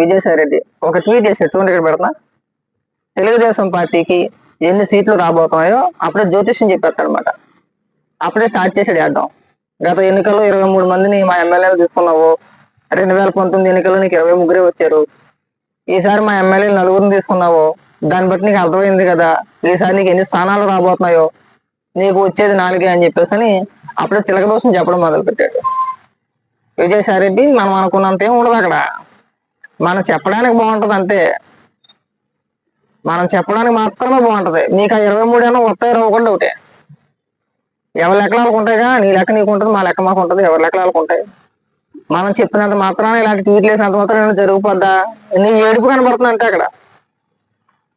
విజయసాయి రెడ్డి ఒక ట్వీట్ చేశారు చూడండి ఇక్కడ పెడతా. తెలుగుదేశం పార్టీకి ఎన్ని సీట్లు రాబోతున్నాయో అప్పుడే జ్యోతిష్యం చెప్పేస్తాడనమాట అప్పుడే స్టార్ట్ చేశాడు ఆడడం గత ఎన్నికల్లో ఇరవై మూడు మందిని మా ఎమ్మెల్యేలు తీసుకున్నావు. రెండు వేల పంతొమ్మిది ఎన్నికల్లో నీకు ఇరవై ముగ్గురే వచ్చారు. ఈసారి మా ఎమ్మెల్యేలు నలుగురిని తీసుకున్నావు. దాన్ని బట్టి నీకు అర్థమైంది కదా ఈసారి నీకు ఎన్ని స్థానాలు రాబోతున్నాయో. నీకు వచ్చేది నాలుగే అని చెప్పేసి అని అప్పుడే చిలక దోషం చెప్పడం మొదలు పెట్టాడు విజయసాయి రెడ్డి మనం అనుకున్నంత ఏం ఉండదు అక్కడ. మనం చెప్పడానికి బాగుంటది అంతే మనం చెప్పడానికి మాత్రమే బాగుంటది. నీకు ఆ ఇరవై మూడు అయినా వస్తాయి ఒకటి ఒకటే ఎవరి లెక్కలు వాళ్ళకు ఉంటాయిగా నీ లెక్క నీకు ఉంటుంది మా లెక్క మాకు ఉంటుంది ఎవరి లెక్కలు ఉంటాయి. మనం చెప్పినంత మాత్రాన ఇలాంటి ట్వీట్లు వేసినంత మాత్రం ఏమైనా జరిగిపోద్దా నీ ఏడుపు కనబడుతుంది అంటే అక్కడ.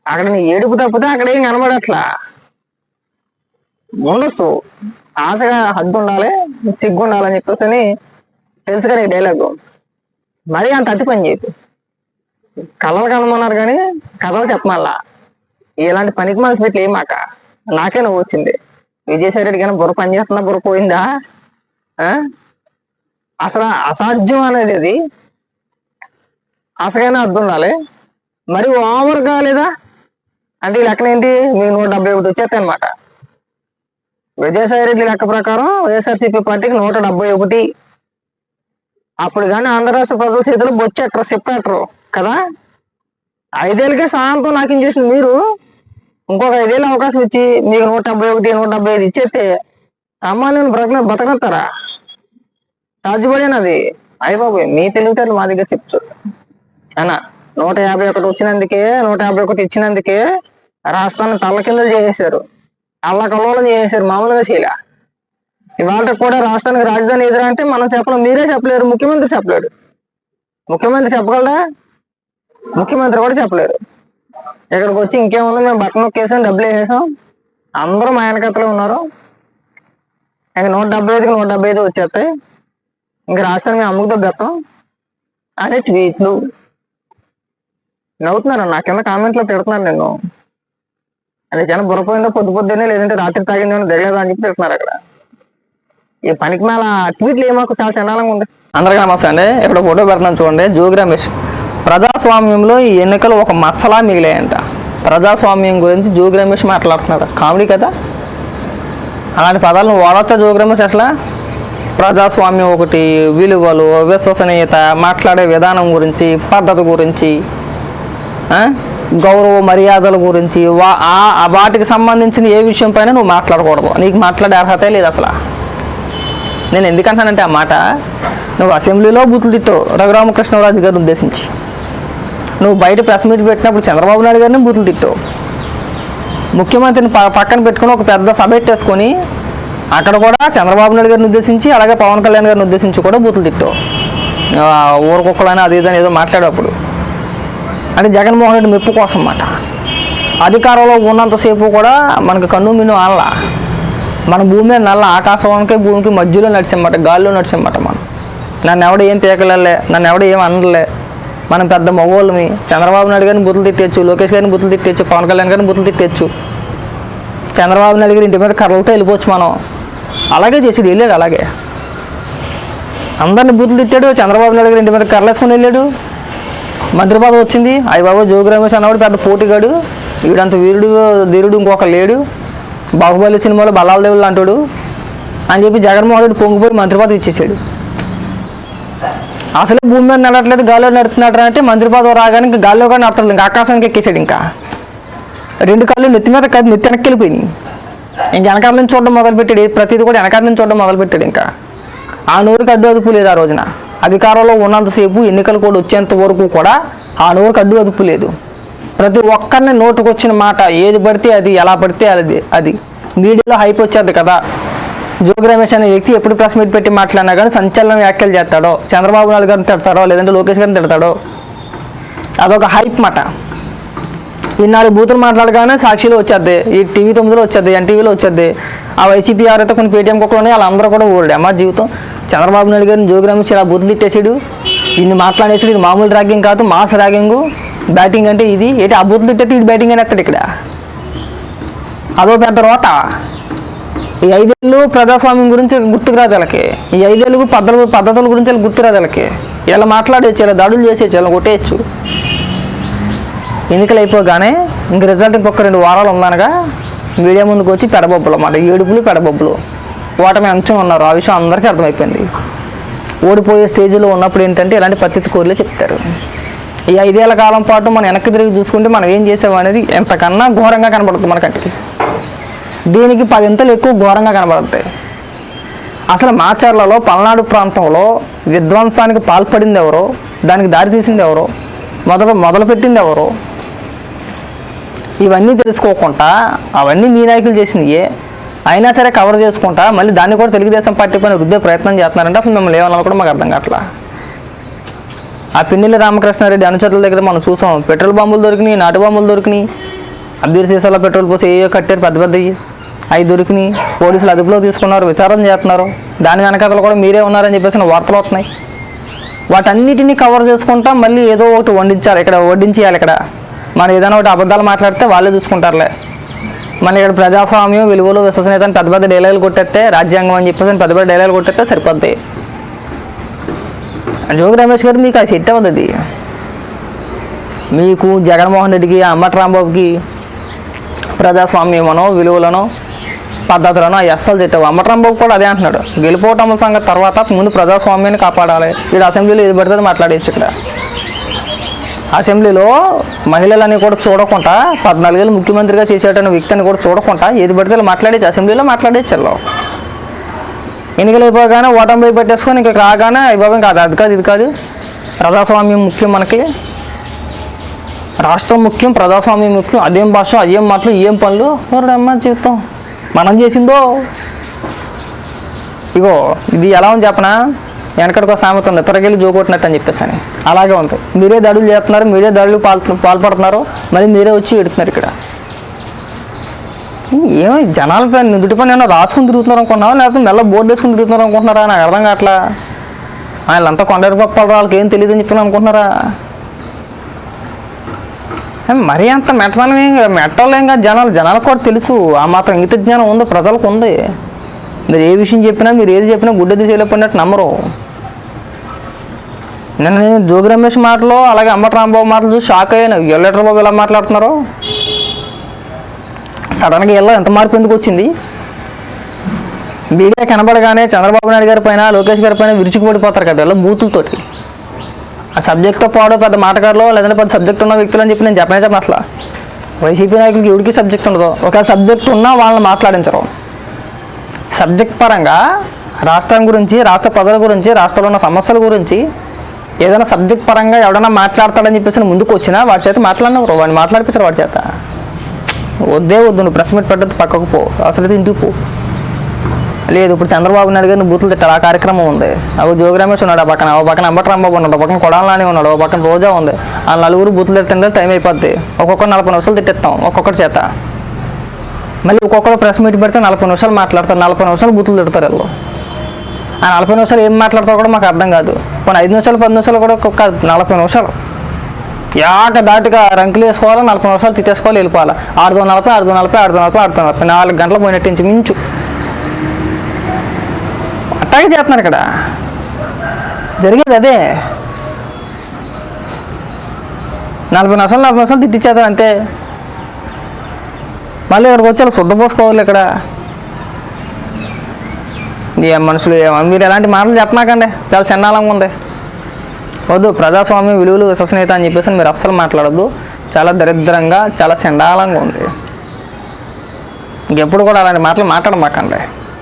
అక్కడ నీ ఏడుపు తప్పితే అక్కడ ఏం కనబడట్లా. ఉండొచ్చు. ఆశగా హద్దు ఉండాలి సిగ్గు ఉండాలని చెప్పేసి అని నీ డైలాగ్ మరీ అంత అతి పని చేయకు. కథలు కనమన్నారు కానీ కథలు చెప్పమల్లా. ఇలాంటి పనికి మనసు పెట్టి ఏమాక నాకే నువ్వు వచ్చింది. విజయసాయి రెడ్డి కానీ బుర్ర పని చేస్తున్నా బుర్ర పోయిందా? ఆ? అసలు అసాధ్యం అనేది ఇది అసలైనా అర్థం ఉండాలి. మరి ఓవర్ కాలేదా? అంటే ఈ లెక్కన ఏంటి? మీ నూట డెబ్బై ఒకటి వచ్చేస్తాయి అనమాట విజయసాయి రెడ్డి లెక్క ప్రకారం వైఎస్ఆర్సీపీ పార్టీకి నూట డెబ్బై ఒకటి. అప్పుడు కానీ ఆంధ్ర రాష్ట్ర ప్రజల చేతిలో బొచ్చెట్టరు చెప్పేటరు కదా? ఐదేళ్ళకే సాయంత్రం నాకేం చేసిన మీరు? ఇంకొక ఐదేళ్ళు అవకాశం ఇచ్చి మీకు నూట డెబ్బై ఒకటి నూట డెబ్బై ఐదు ఇచ్చేస్తే అమ్మా నేను బ్రతక బతకస్తారా సాధ్యపడేనది అయ్యబాబు బాబోయ్ మీ తెలివితేటలు మా దగ్గర చెప్తారు అనా నూట యాభై ఒకటి వచ్చినందుకే నూట యాభై ఒకటి ఇచ్చినందుకే రాష్ట్రాన్ని తల్లకిందలు కింద చేసేశారు. అల్లకల్లోలం చేసేశారు మామూలుగా చేయలే. ఇవాళ కూడా రాష్ట్రానికి రాజధాని ఎదురా అంటే మనం చెప్పలేం మీరే చెప్పలేరు ముఖ్యమంత్రి చెప్పలేడు. ముఖ్యమంత్రి చెప్పగలరా ముఖ్యమంత్రి కూడా చెప్పలేరు ఇక్కడికి వచ్చి ఇంకేముంది మేము బట్టన్ నొక్కేసాం డబ్బులు వేసేసాం. అందరూ మా వెనకత్తలో ఉన్నారు. ఇంక నూట డెబ్బై ఐదుకి నూట డెబ్బై ఐదు వచ్చేస్తాయి. ఇంక రాష్ట్రాన్ని మేము అమ్ముకుతో బెత్తాం అనే ట్వీట్లు. నవ్వుతున్నారు? నా కింద కామెంట్లో తిడుతున్నారు నేను అది జనం బుర్రపోయిందో పొద్దు పొద్దునే లేదంటే రాత్రి తాగిందో తెలియదు అని చెప్పి తిడుతున్నారు అక్కడ. ఈ పనికి మేళ ట్వీట్లు ఏమాకు చాలా చండాలంగా ఉంది. అందరికీ నమస్తే అండి. ఇక్కడ ఫోటో పెడుతున్నాను చూడండి. జోగ్రామేష్ ప్రజాస్వామ్యంలో ఈ ఎన్నికలు ఒక మచ్చలా మిగిలాయంట. ప్రజాస్వామ్యం గురించి జోగి రమేష్ మాట్లాడుతున్నాడు. కామెడీ కదా? అలాంటి పదాలను వాడచ్చా జోగి రమేష్ అసలు? ప్రజాస్వామ్యం ఒకటి విలువలు విశ్వసనీయత మాట్లాడే విధానం గురించి పద్ధతి గురించి గౌరవ మర్యాదల గురించి వా వాటికి సంబంధించిన ఏ విషయం పైన నువ్వు మాట్లాడకూడదు. నీకు మాట్లాడే అర్హతే లేదు అసలు. నేను ఎందుకంటానంటే ఆ మాట నువ్వు అసెంబ్లీలో బూతులు తిట్టావు. రఘురామకృష్ణరాజు గారిని ఉద్దేశించి. నువ్వు బయట ప్రెస్ మీట్ పెట్టినప్పుడు చంద్రబాబు నాయుడు గారిని బూతులు తిట్టావు. ముఖ్యమంత్రిని పక్కన పెట్టుకుని ఒక పెద్ద సభ పెట్టేసుకొని అక్కడ కూడా చంద్రబాబు నాయుడు గారిని ఉద్దేశించి అలాగే పవన్ కళ్యాణ్ గారిని ఉద్దేశించి కూడా బూతులు తిట్టావు. ఆ, అది ఇదని ఏదో మాట్లాడేటప్పుడు అంటే జగన్మోహన్ రెడ్డి మెప్పు కోసం అన్నమాట అధికారంలో ఉన్నంతసేపు కూడా మనకు కన్ను మిన్ను ఆనల. మన భూమి మీద నల్ల ఆకాశవానికి భూమికి మధ్యలో నడిచమాట గాల్లో నడిచమాట మనం. నన్ను ఎవడ ఏం పీకలే నన్ను ఎవడ ఏం అనలే. మనం పెద్ద మగవాళ్ళమి చంద్రబాబు నాయుడు గారిని బుద్ధులు తిట్టచ్చు లోకేష్ గారిని బుద్ధులు తిట్టచ్చు పవన్ కళ్యాణ్ గారిని బుద్ధులు తిట్టచ్చు చంద్రబాబు నాయుడు గారి ఇంటి మీద కర్రలతో వెళ్ళిపోవచ్చు మనం. అలాగే చేసాడు వెళ్ళాడు అలాగే. అందరిని బూతులు తిట్టాడు చంద్రబాబు నాయుడు గారి ఇంటి మీద కర్రలేసుకొని వెళ్ళాడు. మంత్రి పదవి వచ్చింది అయ్య బాబు జోగి రమేష్ అన్నవాడు పెద్ద పోటీగాడు. వీడంత వీరుడు ధీరుడు ఇంకొక లేడు. బాహుబలి సినిమాలో బలాల దేవుళ్ళు అంటాడు అని చెప్పి జగన్మోహన్ రెడ్డి పొంగిపోయి మంత్రి పదవి ఇచ్చేసాడు. అసలే భూమి మీద నడట్లేదు గాల్లో నడుతున్నాడు అంటే మంత్రి పదవి రాగానే ఇంకా గాల్లో కూడా నడతలేదు ఇంకా ఆకాశానికి ఎక్కేసాడు ఇంకా. రెండు కాళ్ళు నెత్తి మీద కాదు నెత్తి వెనక్కి వెళ్ళిపోయింది. ఇంక వెనకాల నుంచి చూడడం మొదలుపెట్టాడు ప్రతిదీ కూడా వెనకాల నుంచి చూడడం మొదలుపెట్టాడు ఇంకా. ఆ నోరుకి అడ్డు అదుపు లేదు ఆ రోజున. అధికారంలో ఉన్నంతసేపు ఎన్నికలు కూడా వచ్చేంత వరకు కూడా ఆ నోరుకి అడ్డు అదుపు లేదు. ప్రతి ఒక్కరిని నోటుకు వచ్చిన మాట ఏది పడితే అది ఎలా పడితే అది అది. మీడియాలో హైప్ వచ్చేది కదా. జోగి రమేష్ అనే వ్యక్తి ఎప్పుడు ప్రెస్ మీట్ పెట్టి మాట్లాడినా కానీ సంచలన వ్యాఖ్యలు చేస్తాడో చంద్రబాబు నాయుడు గారిని తిడతాడో లేదంటే లోకేష్ గారిని తిడతాడో అదొక హైప్ మాట. ఈ నాలుగు బూతులు మాట్లాడగానే సాక్షిలో వచ్చేద్ది ఈ టీవీ తొమ్మిదిలో వచ్చేద్ది ఎన్టీవీలో వచ్చేద్ది ఆ వైసీపీ ఎవరైతే కొన్ని పేటీఎం కుక్కలు ఉన్నాయి వాళ్ళందరూ కూడా ఊరడే. అమ్మా జీవితం. చంద్రబాబు నాయుడు గారిని జోగి రమేష్ ఇలా బూతులు తిట్టేసాడు ఇన్ని మాట్లాడేసాడు ఇది మామూలు ర్యాగింగ్ కాదు మాస్ ర్యాగింగ్ బ్యాటింగ్ అంటే ఇది. ఏంటి ఆ బూతులు తిట్టేది ఇది బ్యాటింగ్ అని ఎత్తాడు ఇక్కడ. అదో పెద్ద రోత. ఈ ఐదేళ్ళు ప్రజాస్వామ్యం గురించి గుర్తుకురాదు వాళ్ళకి. ఈ ఐదేళ్ళు పద్ధతుల పద్ధతుల గురించి వాళ్ళకి గుర్తురాదు వాళ్ళకి. ఇలా మాట్లాడేయచ్చు ఇలా దాడులు చేసేయచ్చు ఇలా కొట్టేయచ్చు. ఎన్నికలు అయిపోగానే ఇంక రిజల్ట్ ఇంకొక రెండు వారాలు ఉందనగా మీడియా ముందుకు వచ్చి పెడబొబ్బులు అన్నమాట. ఏడుపులు పెడబొబ్బులు. ఓటమి అంచం ఉన్నారు ఆ విషయం అందరికీ అర్థమైపోయింది. ఓడిపోయే స్టేజ్లో ఉన్నప్పుడు ఏంటంటే ఇలాంటి పరిస్థితి కోరిలే చెప్తారు. ఈ ఐదేళ్ళ కాలం పాటు మనం వెనక్కి తిరిగి చూసుకుంటే మనం ఏం చేసామనేది ఎంతకన్నా ఘోరంగా కనబడుతుంది మన కంటికి. దీనికి పదింతలు ఎక్కువ ఘోరంగా కనబడతాయి. అసలు మాచర్లలో పల్నాడు ప్రాంతంలో విధ్వంసానికి పాల్పడింది ఎవరో? దానికి దారి తీసింది ఎవరో? మొదలు మొదలుపెట్టింది ఎవరో? ఇవన్నీ తెలుసుకోకుండా అవన్నీ మీ నాయకులు చేసినయే అయినా సరే కవర్ చేసుకుంటా మళ్ళీ దాన్ని కూడా తెలుగుదేశం పార్టీ పైన రుద్దే ప్రయత్నం చేస్తున్నారంటే అసలు మిమ్మల్ని ఏమన్నా కూడా మాకు అర్థం కావట్లా? ఆ పిన్నెల్లి రామకృష్ణారెడ్డి అనుచరుల దగ్గర మనం చూసాం. పెట్రోల్ బాంబులు దొరికినాయి నాటు బాంబులు దొరికినాయి. అబ్బీర్ సీసాలో పెట్రోల్ పోసి ఏయో కట్టారు పెద్ద పెద్దవి అవి దొరికినాయి పోలీసులు అదుపులో తీసుకున్నారు విచారణ చేస్తున్నారు. దాని వెనకాతలు కూడా మీరే ఉన్నారని చెప్పేసి వార్తలు వస్తున్నాయి. వాటన్నిటిని కవర్ చేసుకుంటా మళ్ళీ ఏదో ఒకటి వండించాలి. ఇక్కడ వడ్డించేయాలి ఇక్కడ. మనం ఏదైనా ఒకటి అబద్ధాలు మాట్లాడితే వాళ్ళే చూసుకుంటారులే. మన ఇక్కడ ప్రజాస్వామ్యం విలువలు విశ్వసనీయత అని పెద్ద పెద్ద డైలాగులు కొట్టేస్తే రాజ్యాంగం అని చెప్పేసి పెద్ద పెద్ద డైలాగులు కొట్టేస్తే సరిపోద్ది. జోగి రమేష్ గారు మీకు అది సెట్ అవ్వదు అది? మీకు జగన్మోహన్ రెడ్డికి అమ్మటి రాంబాబుకి ప్రజాస్వామ్యమనో విలువలనో పద్ధతులను అవి అస్సలు చెప్పావు అమ్మటంబాబు కూడా అదే అంటున్నాడు. గెలిపోవటం సంగతి తర్వాత ముందు ప్రజాస్వామ్యాన్ని కాపాడాలి. ఇక్కడ అసెంబ్లీలో ఏది పడితే మాట్లాడేచ్చు మాట్లాడేయచ్చు ఇక్కడ. అసెంబ్లీలో మహిళలని కూడా చూడకుండా పద్నాలుగేళ్ళు ముఖ్యమంత్రిగా చేసేటన్న వ్యక్తిని కూడా చూడకుండా ఏది పడితే మాట్లాడేచ్చు అసెంబ్లీలో మాట్లాడేచ్చు వాళ్ళు. ఎన్నికలు అయిపోగానే ఓటమి పోయి పెట్టేసుకొని ఇంకా రాగానే అయిపోయి కాదు అది కాదు ఇది కాదు. ప్రజాస్వామ్యం ముఖ్యం మనకి. రాష్ట్రం ముఖ్యం ప్రజాస్వామ్యం ముఖ్యం. అదేం భాష అదేం మాటలు ఏం పనులు? అమ్మ జీవితం? మనం చేసిందో? ఇగో ఇది ఎలా ఉంది చెప్పనా? వెనకడికో సామెత ఉంది పిరగెళ్ళి జోగొట్టినట్టు అని చెప్పేసి అని. అలాగే ఉంది. మీరే దాడులు చేస్తున్నారు మీరే దాడులు పాల్ పాల్పడుతున్నారు మళ్ళీ మీరే వచ్చి ఎడుతున్నారు ఇక్కడ. ఏమో జనాల పైన నుదుటి పని ఏమన్నా రాసుకుని తిరుగుతున్నారు అనుకున్నావా లేకపోతే మెల్ల బోర్డు వేసుకుని తిరుగుతున్నారు అనుకుంటున్నారా? నాకు అర్థం కావట్లా. వాళ్ళంతా కొండరి గొప్ప వాళ్ళకి ఏం తెలియదు అని చెప్పి అనుకుంటున్నారా? మరీ అంత మెట్టదనం మెట్టలేం కాదు, మెట్టలు ఏం జనాలు జనాలకు కూడా తెలుసు. ఆ మాత్రం ఇంగిత జ్ఞానం ఉంది ప్రజలకు ఉంది. మీరు ఏ విషయం చెప్పినా మీరు ఏది చెప్పినా గుడ్డది చేయలేకపోయినట్టు నమ్మరు. నిన్న నేను జోగి రమేష్ మాటలు అలాగే అమ్మట రాంబాబు మాటలు చూసి షాక్ అయ్యాను. ఎల్లెటర్ బాబు ఎలా మాట్లాడుతున్నారు? సడన్గా ఎలా ఎంత మార్పు ఎందుకు వచ్చింది? మీడియా కనబడగానే చంద్రబాబు నాయుడు గారి పైన లోకేష్ గారి పైన విరుచుకుపడిపోతారు కదా ఇలా బూతులతోటి. ఆ సబ్జెక్ట్తో పోవడం పెద్ద మాటగారులో లేదంటే పెద్ద సబ్జెక్ట్ ఉన్న వ్యక్తులు అని చెప్పి నేను చెప్పనే చెప్పను అసలు. వైసీపీ నాయకులకి ఎవరికి సబ్జెక్ట్ ఉండదు. ఒక సబ్జెక్ట్ ఉన్నా వాళ్ళని మాట్లాడించరు. సబ్జెక్ట్ పరంగా రాష్ట్రం గురించి రాష్ట్ర ప్రజల గురించి రాష్ట్రంలో ఉన్న సమస్యల గురించి ఏదైనా సబ్జెక్ట్ పరంగా ఎవడన్నా మాట్లాడతాడని చెప్పేసి ముందుకు వచ్చినా వాడి చేత మాట్లాడినవారు వాడిని మాట్లాడిపించారు వాడి చేత. వద్దే వద్దు నువ్వు ప్రెస్ మీట్ పెట్టద్దు పక్కకు పో. అసలు ఇంటికి పో. లేదు ఇప్పుడు చంద్రబాబు నాయుడు గారిని బూతులు తిట్టారు. ఆ కార్యక్రమం ఉంది. అవి జోగ్రామేష్ ఉన్నాడు ఆ పక్కన. ఓ పక్కన అంబట్రాంబాబు ఉన్నాడు. పక్కన కొడాలని ఉన్నాడు. ఓ పక్కన రోజా ఉంది. ఆ నలుగురు బూతులు తిట్టిందే టైం అయిపోద్ది. ఒక్కొక్కరు నలభై నిమిషాలు తిట్టిస్తాం. ఒక్కొక్కటి చేత. మళ్ళీ ఒక్కొక్కరు ప్రెస్ మీట్ పెడితే నలభై నిమిషాలు మాట్లాడతారు. నలభై నిమిషాలు బూతులు తిడతారు వీళ్ళు. ఆ నలభై నిమిషాలు ఏం మాట్లాడతారో కూడా మాకు అర్థం కాదు. కొన్ని ఐదు నిమిషాలు పది నిమిషాలు కూడా కాదు. నలభై నిమిషాలు. యాక దాటిగా రంకులు వేసుకోవాలి నలభై నిమిషాలు తిట్టేసుకోవాలి వెళ్ళిపోవాలి. ఆరుదో నలభై ఆరుదో నలభై ఆరుదో నలభై ఆరుదో నలభై. నాలుగు గంటలు పోయినట్టు ఇంచు మించు అట్టాగే చేస్తున్నారు ఇక్కడ. జరిగేది అదే. నలభై నిమిషాలు నలభై నిమిషాలు తిట్టించేద్దాం అంతే. మళ్ళీ ఇక్కడికి వచ్చి అలా శుద్ధ పోసుకోవాలి ఇక్కడ. ఏం మనుషులు ఏమో మీరు ఎలాంటి మాటలు చెప్పనాకండి. చాలా చిన్నాలంగా ఉంది. వద్దు ప్రజాస్వామ్యం విలువలు విశ్వసనీయత అని చెప్పేసి మీరు అస్సలు మాట్లాడొద్దు. చాలా దరిద్రంగా చాలా చండాలంగా ఉంది. ఇంకెప్పుడు కూడా అలాంటి మాటలు మాట్లాడమాకండి.